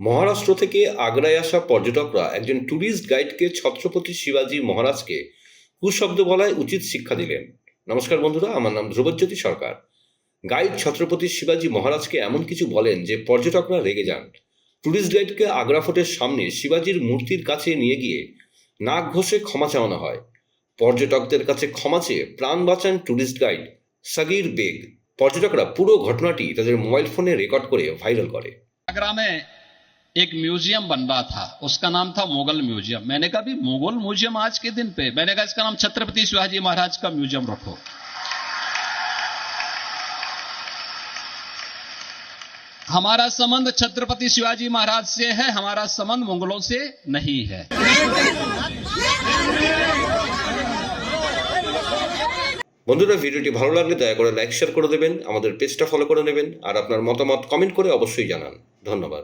মহারাষ্ট্র থেকে আগ্রায় আসা পর্যটকরা একজন ট্যুরিস্ট গাইডকে ছত্রপতি শিবাজি মহারাজকে কুশব্দ বলায় উচিত শিক্ষা দিলেন। নমস্কার বন্ধুরা, আমার নাম ধ্রুবজ্যোতি সরকার। গাইড ছত্রপতি শিবাজি মহারাজকে এমন কিছু বলেন যে পর্যটকরা রেগে যান। ট্যুরিস্ট গাইডকে আগ্রা ফোর্টের সামনে শিবাজির মূর্তির কাছে নিয়ে গিয়ে নাক ঘষে ক্ষমা চাওয়ানো হয়। পর্যটকদের কাছে ক্ষমা চেয়ে প্রাণ বাঁচান ট্যুরিস্ট গাইড সাগির বেগ। পর্যটকরা পুরো ঘটনাটি তাদের মোবাইল ফোনে রেকর্ড করে ভাইরাল করে। एक म्यूजियम बन रहा था उसका नाम था मुगल म्यूजियम मैंने कहा भी मुगल म्यूजियम आज के दिन पे मैंने कहा इसका नाम छत्रपति शिवाजी महाराज का म्यूजियम रखो हमारा संबंध छत्रपति शिवाजी महाराज से है हमारा संबंध मुगलों से नहीं है বন্ধুরা ভিডিওটি ভালো লাগলে দয়া করে লাইক শেয়ার করে দেবেন আমাদের পেজটা ফলো করে নেবেন আর আপনার মতামত কমেন্ট করে অবশ্যই জানান ধন্যবাদ